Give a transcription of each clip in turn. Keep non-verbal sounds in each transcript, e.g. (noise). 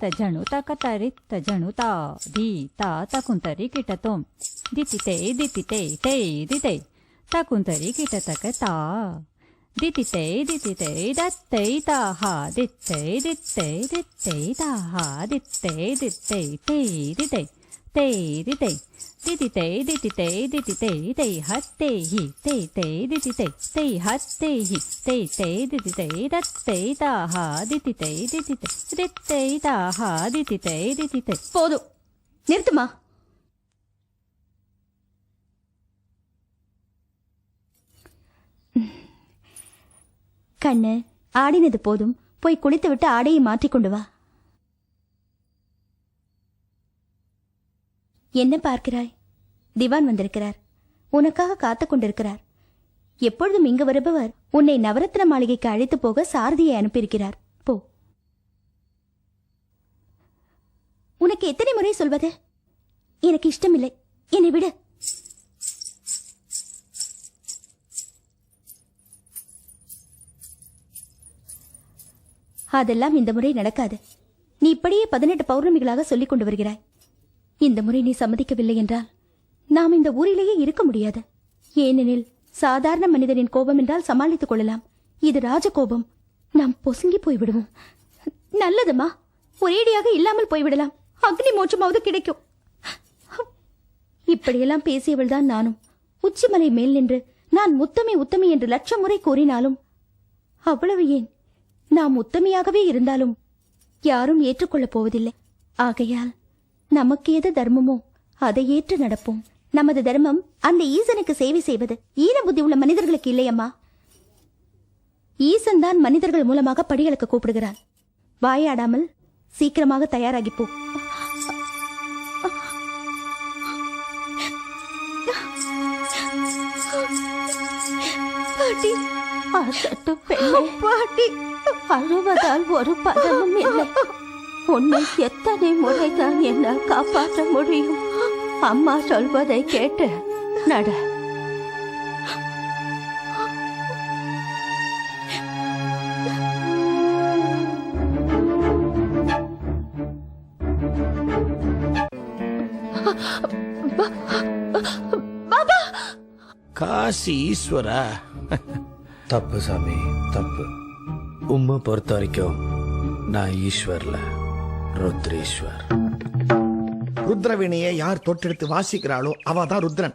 తజను తకతరి తజను తా ధీ తా తకుంతరి కిటతోం దితితే దితితే తే దితే తకుంతరి కిటతక తా దితితే దితితే దత్తే తాహా దిత్తే దిత్తే దిత్తే తాహా దిత్తే దిత్తే తే దితే தே தி தை திதி தை திதி தை திதி தை தை ஹத் தே ஹி தை தை திதி தை தை ஹத் தே ஹி தை தை திதி தை தத் தாஹா திதி தை திதி தை தித் தை தாஹா திதி தை திதி தை போதும் நிறுத்துமா கண்ணு ஆடினது போதும் போய் குளித்துவிட்டு ஆடையை மாற்றிக்கொண்டு வா என்ன பார்க்கிறாய்? திவான் வந்திருக்கிறார். உனக்காக காத்துக் கொண்டிருக்கிறார். எப்பொழுதும் இங்கு வருபவர் உன்னை நவரத்ன மாளிகைக்கு அழைத்து போக சாரதியை அனுப்பியிருக்கிறார். போ. உனக்கு எத்தனை முறை சொல்வது? எனக்கு இஷ்டமில்லை. என்னை விடு. அதெல்லாம் இந்த முறை நடக்காது. நீ இப்படியே பதினெட்டு பௌர்ணமிகளாக சொல்லிக் கொண்டு வருகிறாய். இந்த முறை நீ சம்மதிக்கவில்லை என்றால் நாம் இந்த ஊரிலேயே இருக்க முடியாது. ஏனெனில் சாதாரண மனிதனின் கோபம் என்றால் சமாளித்துக் கொள்ளலாம். இது ராஜகோபம். நாம் பொசுங்கி போய்விடுவோம். நல்லதுமா? ஒரேடியாக இல்லாமல் போய்விடலாம். அக்னி மோட்சமாவது கிடைக்கும். இப்படியெல்லாம் பேசியவள்தான் நானும். உச்சிமலை மேல் நின்று நான் முத்தமி உத்தமி என்று லட்சம் முறை கூறினாலும் அவ்வளவு ஏன்? நாம் உத்தமியாகவே இருந்தாலும் யாரும் ஏற்றுக்கொள்ளப் போவதில்லை. ஆகையால் நமக்கு எது தர்மமோ அதை ஏற்று நடப்போம். நமது தர்மம் அந்த ஈசனுக்கு சேவை செய்வது. ஈன புத்தி உள்ள மனிதர்களுக்கு இல்லையம்மா. ஈசன் தான் மனிதர்கள் மூலமாக படிகளுக்கு கூப்பிடுகிறான் வாயாடாமல் சீக்கிரமாக தயாராகி போ பாட்டி அழுவதால் ஒரு பதனும் இல்லை. உன்னை எத்தனை முறைதான் என்னால் காப்பாற்ற முடியும்? அம்மா சொல்வதை கேட்டு நட. காசி ஈஸ்வரா. தப்பு சாமி தப்பு. உம்மை பொறுத்த வரைக்கும் நான் ஈஸ்வர்ல. ருத்ரேஸ்வர். ருத்ரவீணையை யார் தொட்டெடுத்து வாசிக்கிறாளோ அவ தான் ருத்ரன்.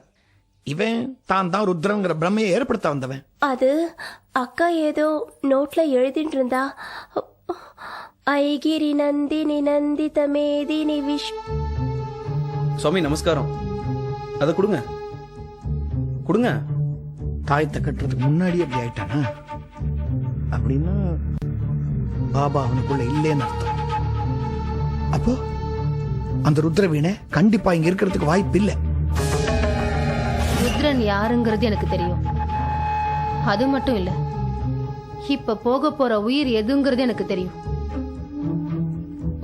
இவன் தான் தான் ருத்ரங்கிற பிரமையை ஏற்படுத்த வந்தவன். அது அக்கா ஏதோ நோட்ல எழுதிட்டு இருந்தா ஐகிரி நந்தினி நந்தித மேதினி விஷ். சுவாமி நமஸ்காரம். அதை கொடுங்க. கொடுங்க. தாயத்தை கட்டுறதுக்கு முன்னாடி அப்படி ஆயிட்டானா? அப்படின்னா பாபா அவனுக்குள்ள இல்லேன்னு அர்த்தம். அப்போ அந்த ருத்ரவீணை கண்டிப்பா இங்க இருக்கிறதுக்கு வாய்ப்பு இல்லை. ருத்ரன் யாருங்கிறது எனக்கு தெரியும். அது மட்டும் இல்ல இப்ப போக போற உயிர் எதுங்கிறது எனக்கு தெரியும்.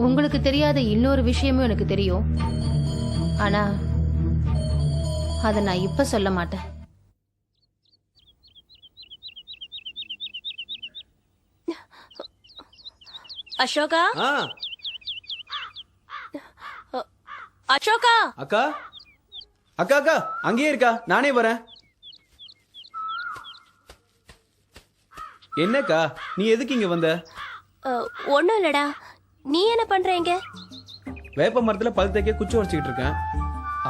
உங்களுக்கு தெரியாத இன்னொரு விஷயமும் எனக்கு தெரியும். ஆனா அத நான் இப்ப சொல்ல மாட்டேன். அசோகா ஆ அசோகா! அக்கா? அக்கா அக்கா அங்கேயே இருக்கா. நானே வரேன். என்னக்கா? நீ எதுக்கு இங்க வந்த? ஒன்னும் இல்லடா. நீ என்ன பண்ற இங்க? வேப்ப மரத்துல பல் தைக்க குச்சி உடச்சிக்கிட்டு இருக்கேன்.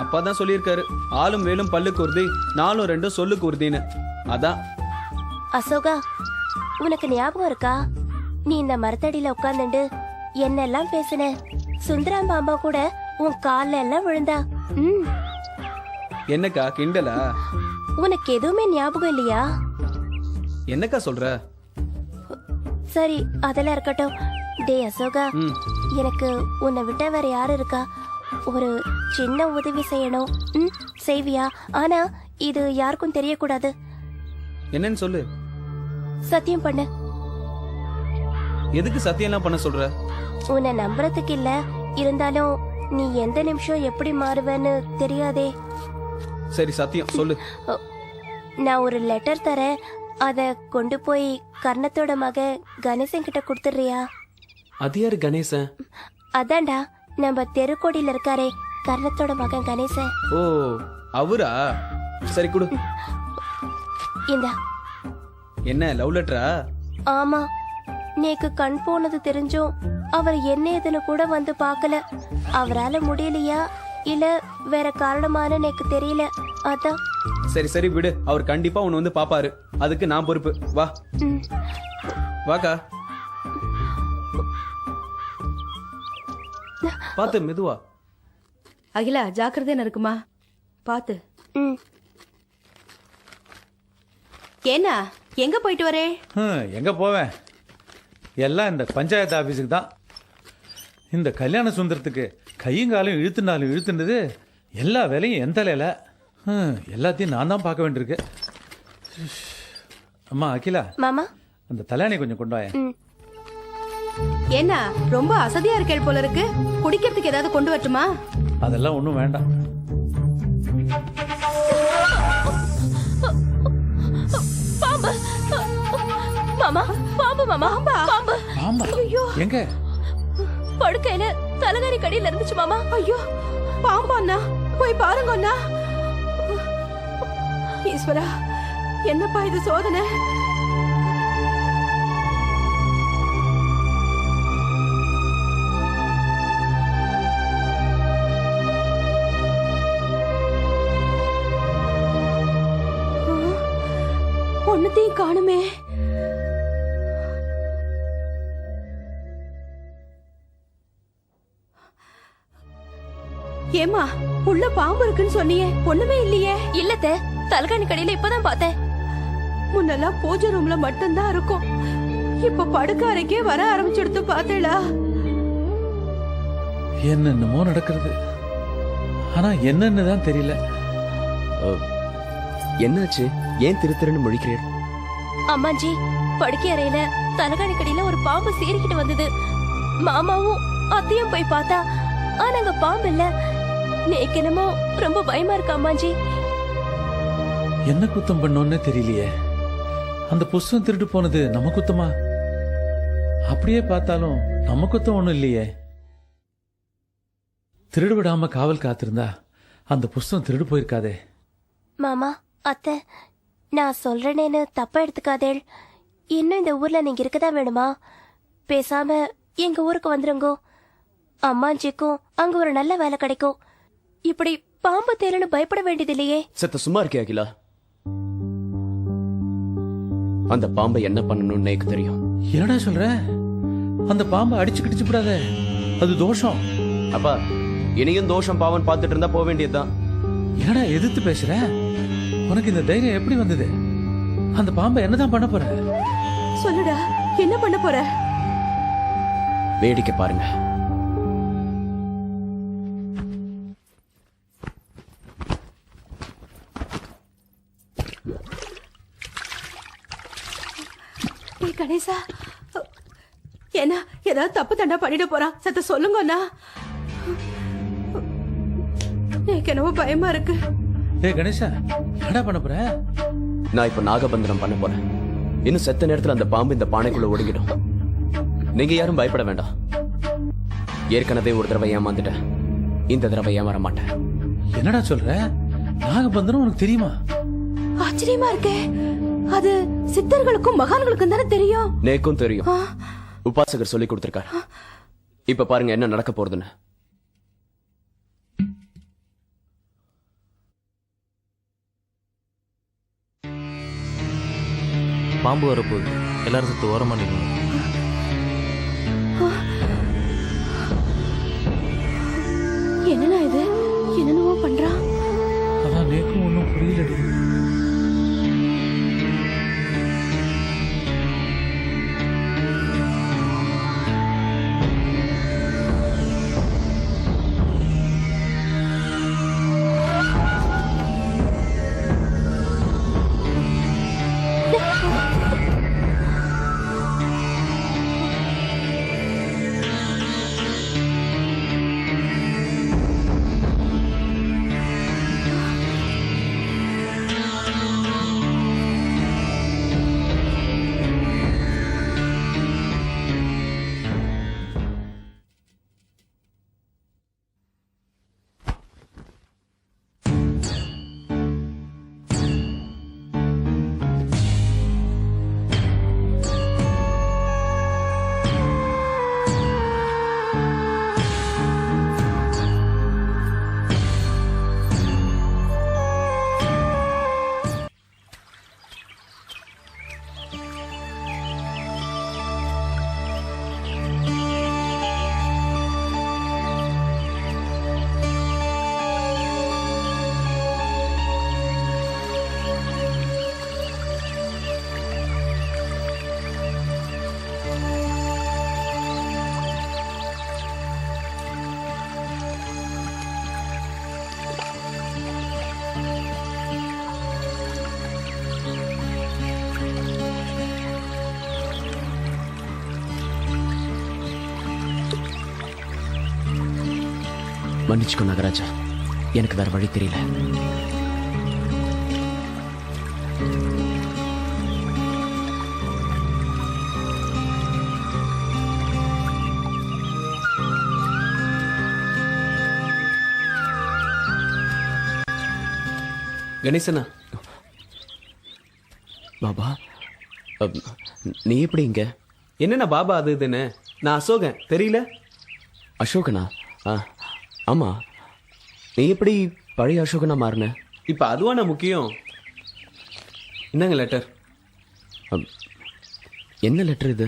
அப்பா தான் சொல்லியிருக்காரு. ஆளும் வேலும் பல்லுக்கு உறுதி நாலும் ரெண்டும் சொல்லுக்கு உறுதின்னு அதான். அசோகா உனக்கு ஞாபகம் இருக்கா? நீ இந்த மரத்தடியில உட்கார்ந்துண்டு என்னெல்லாம் பேசின? சுந்தராம் பாம்பா கூட உன் கால்ல எல்லாம் விழுந்தா. ம். என்னக்கா கிண்டலா? உனக்கு எதுவுமே ஞாபகம் இல்லையா? என்னக்கா சொல்ற? சரி அதெல்லாம் இருக்கட்டும். டே அசோகா ம். எனக்கு உன்னை விட்ட வேற யாரு இருக்கா? ஒரு சின்ன உதவி செய்யணும். ம் செய்வியா? ஆனா இது யாருக்கும் தெரியக்கூடாது. என்னன்னு சொல்லு. சத்தியம் பண்ணு. எதுக்கு சத்தியம்லாம் பண்ண சொல்ற? உன்னை நம்புறதுக்கு இல்ல. இருந்தாலும் நீ எந்த நிமிஷம் எப்படி மாறுவேன்னு தெரியாதே. சரி சத்தியம் சொல்லு. நான் ஒரு லெட்டர் தரேன். அத கொண்டு போய் கர்ணத்தோட மக கணேசன் கிட்ட கொடுத்துடுறியா? அது யாரு கணேசன்? அதான்டா நம்ம தெருக்கோடியில இருக்காரே கர்ணத்தோட மகன் கணேசன். ஓ அவரா? சரி கொடு. இந்தா. என்ன லவ் லெட்டரா? ஆமா. நேக்கு கண் போனது தெரிஞ்சும் அவர் என்ன ஏதுன்னு கூட வந்து பார்க்கல. அவரால முடியலையா? இல்ல வேற காரணமான எனக்கு தெரியல. அதான். சரி சரி விடு. அவர் கண்டிப்பா உன்னை வந்து பாப்பாரு. அதுக்கு நான் பொறுப்பு. வா. வாக்கா. பாத்து மெதுவா. அகிலா ஜாக்கிரதையா இருக்குமா பாத்து. ம். ஏன்னா எங்க போயிட்டு வரே? எங்க போவேன்? எல்லாம் இந்த பஞ்சாயத்து ஆபீஸுக்கு தான். இந்த கல்யாண சுந்தரத்துக்கு கையும் காலும் இழுத்துனாலும் இழுத்துனது எல்லா வேலையும் என் தலையில. எல்லாத்தையும் நான் தான் பார்க்க வேண்டியிருக்கு. அம்மா அகிலா. மாமா. அந்த தலையாணி கொஞ்சம் கொண்டு வாயேன். என்ன ரொம்ப அசதியா இருக்கேள் போல இருக்கு. குடிக்கிறதுக்கு ஏதாவது கொண்டு வரட்டுமா? அதெல்லாம் ஒன்றும் வேண்டாம். மாமா. பாம்பு ஆமா எங்க? படுக்கையில தலகாரி கடியில இருந்துச்சு மாமா. ஐயோ. பாம்பாண்ணா போய் பாருங்க அண்ணா. ஈஸ்வரா என்னப்பா இது சோதனை? ஒன்னத்தையும் காணுமே. ஏமா உள்ள பாம்பு இருக்குன்னு சொன்னியே ஒண்ணுமே இல்லையே. இல்லத்த தலகாணி கடியில இப்பதான் பார்த்தேன். முன்னெல்லாம் பூஜை ரூம்ல மட்டும்தான் இருக்கும். இப்ப படுக்க அறைக்கே வர ஆரம்பிச்சுடுத்து பார்த்தேளா. என்னென்னமோ நடக்கிறது. ஆனா என்னன்னு தான் தெரியல என்னாச்சு? ஏன் திரு திருன்னு முழிக்கிறீர்? அம்மாஜி படுக்கை அறையில தலகாணி கடியில ஒரு பாம்பு சீறிக்கிட்டு வந்தது. மாமாவும் அத்தையும் போய் பார்த்தா ஆனா அங்க பாம்பு இல்ல. நேக்கு என்னமோ ரொம்ப பயமா இருக்கு அம்மாஜி? என்ன குத்தம் பண்ணோன்னே தெரியலையே. அந்த புஸ்தகம் திருட்டு போனது நம்ம குத்தமா? அப்படியே பார்த்தாலும் நம்ம குத்தம் ஒண்ணும் இல்லையே. திருடு விடாம காவல் காத்திருந்தா அந்த புஸ்தகம் திருடு போயிருக்காதே. மாமா அத்தை நான் சொல்றேனேன்னு தப்பா எடுத்துக்காதேள் இன்னும் இந்த ஊர்ல நீங்க இருக்கதான் வேணுமா? பேசாம எங்க ஊருக்கு வந்துருங்கோ. அம்மாஞ்சிக்கும் அங்க ஒரு நல்ல வேலை கிடைக்கும். இப்படி பாம்பு தேலுன்னு பயப்பட வேண்டியது இல்லையே செத்த சும்மா இருக்கே அகிலா. அந்த பாம்பை என்ன பண்ணணும்னு எனக்கு தெரியும். என்னடா சொல்ற? அந்த பாம்பை அடிச்சு கிடிச்சு விடாத அது தோஷம். அப்பா இனியும் தோஷம் பாவன் பார்த்துட்டு இருந்தா போக வேண்டியதுதான். என்னடா எதிர்த்து பேசுற? உனக்கு இந்த தைரியம் எப்படி வந்தது? அந்த பாம்பை என்னதான் பண்ண போற? சொல்லுடா என்ன பண்ண போற? வேடிக்கை பாருங்க. கணேசா. என்ன ஏதாவது தப்பு தண்டா பண்ணிட போறான். சத்த சொல்லுங்க அண்ணா. எனக்கு என்னவோ பயமா இருக்கு. டேய் கணேசா என்னடா பண்ண போற? நான் இப்ப நாகபந்தனம் பண்ண போறேன். இன்னும் செத்த நேரத்துல அந்த பாம்பு இந்த பானைக்குள்ள ஒடுங்கிடும். நீங்க யாரும் பயப்பட வேண்டாம். ஏற்கனவே ஒரு தடவை ஏமாந்துட்டேன் இந்த தடவை ஏமாற மாட்டேன். என்னடா சொல்ற? நாகபந்தனம் உனக்கு தெரியுமா? ஆச்சரியமா இருக்கே. அது சித்தர்களுக்கும் மகான்களுக்கும் தானே தெரியும்? நேக்கும் தெரியும். உபாசகர் சொல்லி கொடுத்திருக்காரு. இப்ப பாருங்க என்ன நடக்க போறதுன்னு. பாம்பு வரப்போகுது எல்லாரும் சத்து ஓரமா நில்லுங்க. என்னடா இது? என்னென்னவோ பண்றான் அதான் நேக்கும் ஒன்றும் புரியலடி. மன்னிச்சுக்கோ நாகராஜா. எனக்கு வேற வழி தெரியல. கணேசனா? பாபா நீ எப்படி இங்க? என்னண்ணா பாபா அது இதுன்னு? நான் அசோகன் தெரியல? அசோகனா? ஆ, ஆமா. நீ எப்படி பழைய அசோகனா மாறின? இப்போ அதுவாண்ணா முக்கியம்? என்னங்க லெட்டர் என்ன லெட்டர் இது?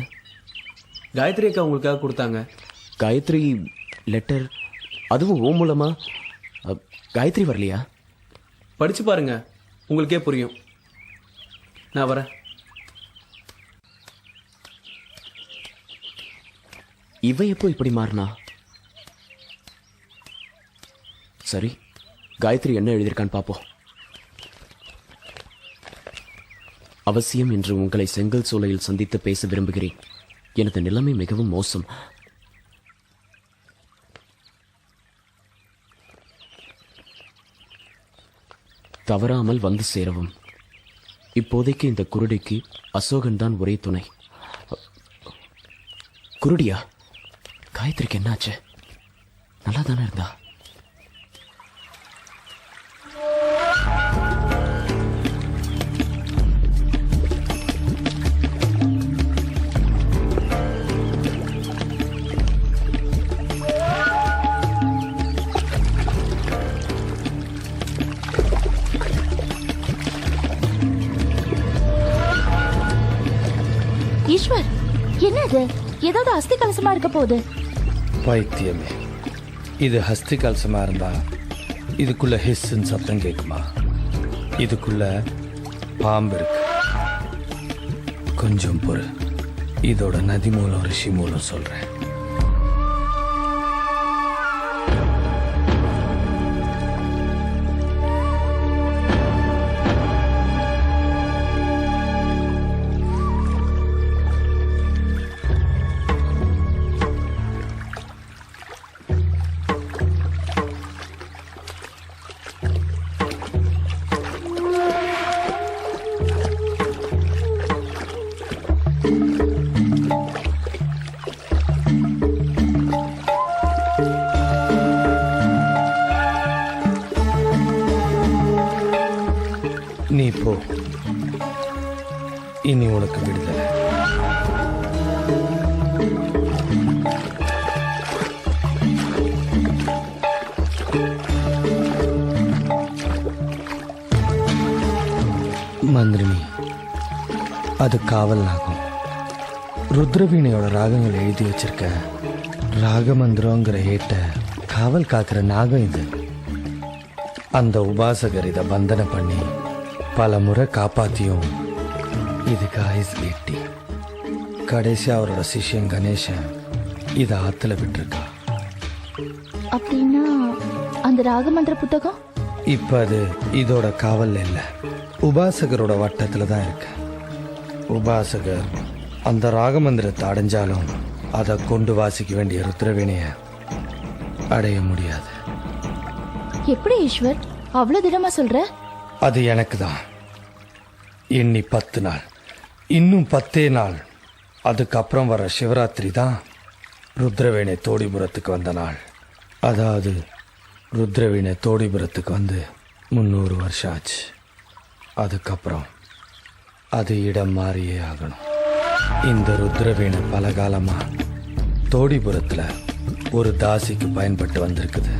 காயத்ரி அக்கா உங்களுக்காக கொடுத்தாங்க. காயத்ரி லெட்டர் அதுவும் ஓ மூலமா? காயத்ரி வரலையா? படிச்சு பாருங்க. உங்களுக்கே புரியும். நான் வரேன். இவ எப்போ இப்படி மாறினா? சரி காயத்ரி என்ன எழுதியிருக்கான்னு பார்ப்போம். அவசியம் என்று உங்களை செங்கல் சூளையில் சந்தித்து பேச விரும்புகிறேன். எனது நிலைமை மிகவும் மோசம். தவறாமல் வந்து சேரவும். இப்போதைக்கு இந்த குருடிக்கு அசோகன் தான் ஒரே துணை. குருடியா காயத்ரிக்கு என்னாச்சு? நல்லா தானே இருந்தா? ஈஸ்வர் என்ன இது ஏதாவது அஸ்தி கலசமா இருக்க போகுது? பைத்தியமே. இது ஹஸ்தி கலசமா இருந்தா இதுக்குள்ள ஹிஸ்ன்னு சத்தம் கேட்குமா இதுக்குள்ள பாம்பு இருக்கு. கொஞ்சம் பொறு. இதோட நதி மூலம் ரிஷி மூலம் சொல்றேன். மந்திரினி அது காவல் நாகம் ருத்ரவீணையோட ராகங்கள் எழுதி வச்சிருக்க ராகமந்திரங்கிற ஏட்ட காவல் காக்கிற நாகம் இது. அந்த உபாசகர் இதை பந்தனை பண்ணி பல முறை காப்பாத்தியும் இதுக்கு ஆயுஸ் வெட்டி கடைசியா அவரோட சிஷ்யன் கணேசன் இதை ஆத்துல விட்டுருக்கா. அப்படின்னா அந்த ராகமந்திர புத்தகம்? இப்ப அது இதோட காவல்ல இல்ல. உபாசகரோட வட்டத்துல தான் இருக்கு. உபாசகர் அந்த ராகமந்திரத்தை அடைஞ்சாலும் அதை கொண்டு வாசிக்க வேண்டிய ருத்ரவேணிய அடைய முடியாது. எப்படி ஈஸ்வர்? அவ்வளவு திடமா சொல்ற? அது எனக்கு தான். எண்ணி பத்து நாள். இன்னும் பத்தே நாள். அதுக்கப்புறம் வர சிவராத்திரி தான் ருத்ரவேணை தோடிபுரத்துக்கு வந்த நாள். அதாவது ருத்ரவீணை தோடிபுரத்துக்கு வந்து முந்நூறு வருஷம் ஆச்சு. அதுக்கப்புறம் அது இடம் மாறியே ஆகணும். இந்த ருத்ரவீணை பல காலமாக தோடிபுரத்தில் ஒரு தாசிக்கு பயன்பட்டு வந்திருக்குது.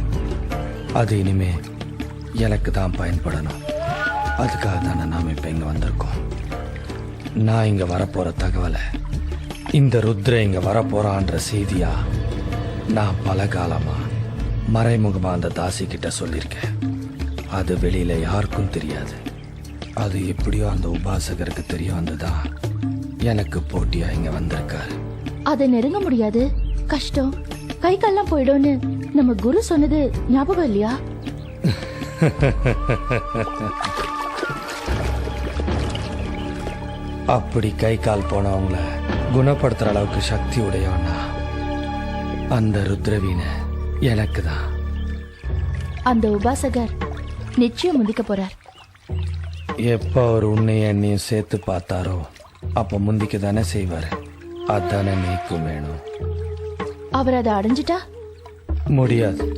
அது இனிமே எனக்கு தான் பயன்படணும். அதுக்காக தானே நாம் இப்போ இங்கே வந்திருக்கோம். நான் இங்கே வரப்போகிற தகவலை இந்த ருத்ர இங்கே வரப்போகிறான்ற செய்தியாக நான் பல காலமாக மறைமுகமாக அந்த தாசிக்கிட்ட சொல்லியிருக்கேன் அது வெளியில் யாருக்கும் தெரியாது. அது எப்படியோ அந்த உபாசகருக்கு தெரிய வந்துதான் எனக்கு போட்டியா இங்க வந்திருக்காரு. அதை நெருங்க முடியாது. கஷ்டம். கை கால்லாம் போயிடும்னு நம்ம குரு சொன்னது ஞாபகம் இல்லையா? (laughs) அப்படி கை கால் போனவங்கள குணப்படுத்துற அளவுக்கு சக்தி உடையவனா? அந்த ருத்ரவீணை எனக்கு தான் அந்த உபாசகர் நிச்சயம் முந்திக்க போறார். எப்ப அவர் உன்னையும் என்னையும் சேர்த்து பார்த்தாரோ அப்ப முந்திக்க தானே செய்வாரு. அதானே நீக்கும் வேணும். அவர் அதை அடைஞ்சிட்டா? முடியாது.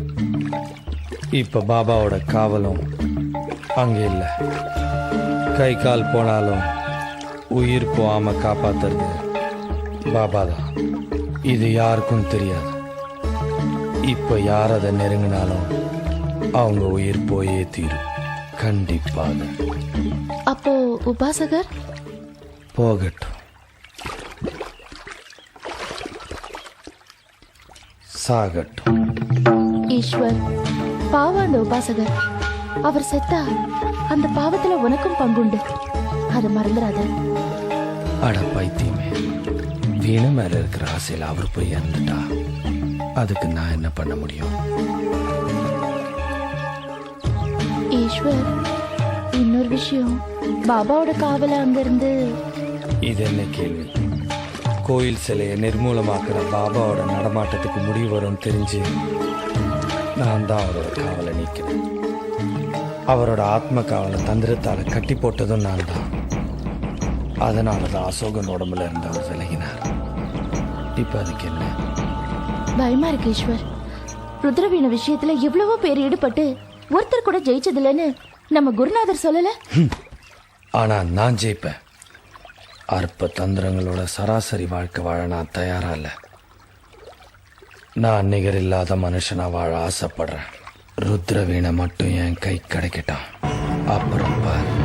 இப்ப பாபாவோட காவலும் அங்க இல்ல. கை கால் போனாலும் உயிர் போகாம காப்பாத்துறது பாபா தான் இது யாருக்கும் தெரியாது. இப்ப யார் அதை நெருங்கினாலும் அவங்க உயிர் போயே தீரும். கண்டிப்பாக. அப்போ உபாசகர்? போகட்டும். சாகட்டும். ஈஸ்வர் பாவம் அந்த உபாசகர். அவர் செத்தா அந்த பாவத்துல உனக்கும் பங்குண்டு. அதை மறந்துடாத. அட பைத்தியமே. வீண மேல இருக்கிற ஆசையில் அவர் போய் இறந்துட்டா. அதுக்கு நான் என்ன பண்ண முடியும்? ஈஸ்வர் இன்னொரு விஷயம் பாபாவோட காவல அங்கிருந்து இது என்ன கேள்வி? கோயில் சிலையை நிர்மூலமாக்குற பாபாவோட நடமாட்டத்துக்கு முடிவு வரும்னு தெரிஞ்சு நான் தான் அவரோட காவலை நீக்கிறேன். அவரோட ஆத்ம காவலை தந்திரத்தால கட்டி போட்டதும் நான் தான். அதனால தான் அசோகன் உடம்புல இருந்து அவர் விலகினார். இப்ப அதுக்கு என்ன? பயமா இருக்கு ஈஸ்வர். ருத்ரவீண விஷயத்துல எவ்வளவோ பேர் ஈடுபட்டு ஒருத்தர் கூட ஜெயிச்சதில்லைன்னு நம்ம குருநாதர் சொல்லல? ஆனா நான் ஜெயிப்பேன். அற்ப தந்திரங்களோட சராசரி வாழ்க்கை வாழ நான் தயாரா இல்ல. நான் நிகர் இல்லாத மனுஷனா வாழ ஆசைப்படுறேன். ருத்ரவீணை மட்டும் என் கை கிடைக்கட்டான் அப்புறம் பாரு.